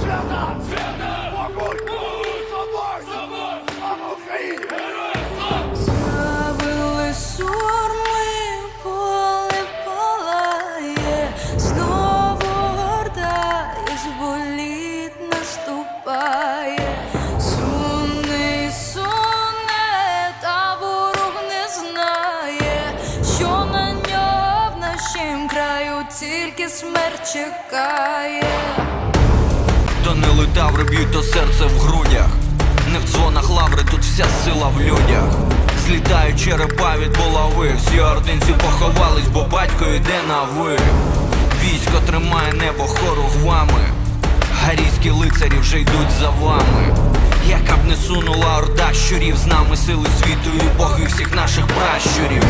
Свята! Свята! Могуть! Тільки смерть чекає. Данили таври б'ють то серце в грудях. Не в дзвонах лаври, тут вся сила в людях. Злітають черепа від булави. Всі ординці поховались, бо батько йде на ви. Військо тримає небо хоругвами. Гарійські лицарі вже йдуть за вами. Яка б не сунула орда щурів, з нами сили світу і боги всіх наших пращурів.